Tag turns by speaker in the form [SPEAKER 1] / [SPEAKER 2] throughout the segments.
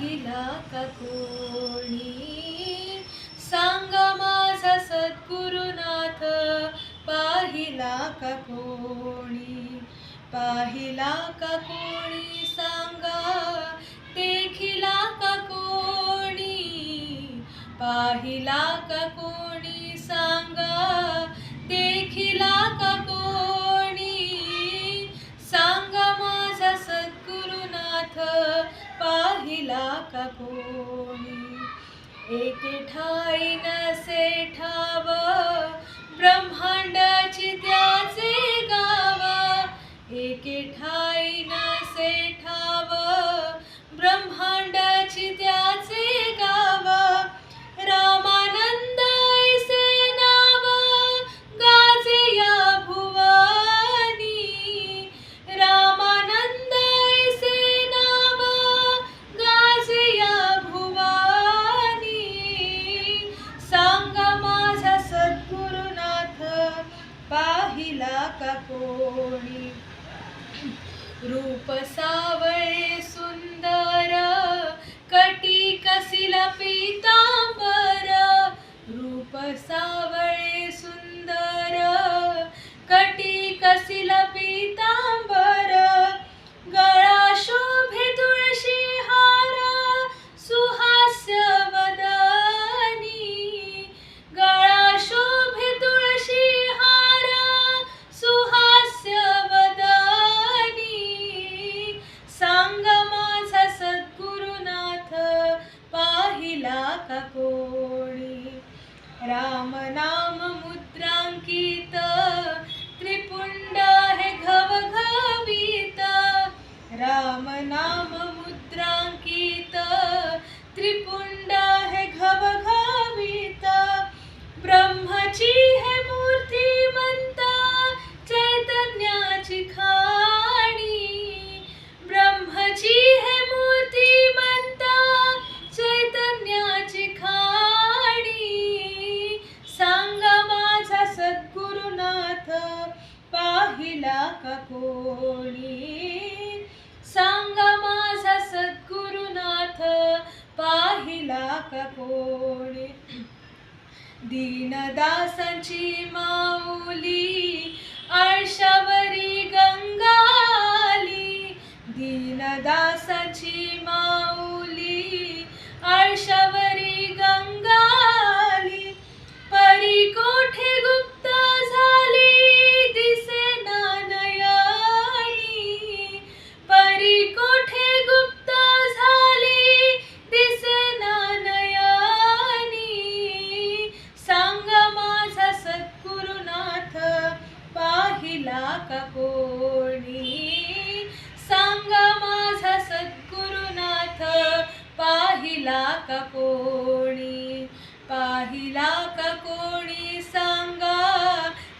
[SPEAKER 1] पाहिला का कोणी? सांग माझा सद्गुरुनाथ पाहिला का कोणी? पाहिला का कोणी? सांगा देखिला का कोणी? पाहिला का कोणी? सांगा देखिला का कोणी? पाहिला का कोणी? एक ठाई नसे ठाव ब्रह्मांडाची त्याचे पाहिला का कोणी? रूप सावळे राम नाम कोणी. सांगा माझा सद्गुरुनाथ पाहिला का कोणी. दीनदासांची माऊली माका कोणी सांगा माझा सद्गुरुनाथ पाहिला का कोणी पाहिला का कोणी सांगा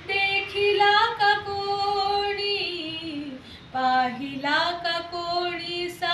[SPEAKER 1] देखिला का कोणी पाहिला का कोणी सांगा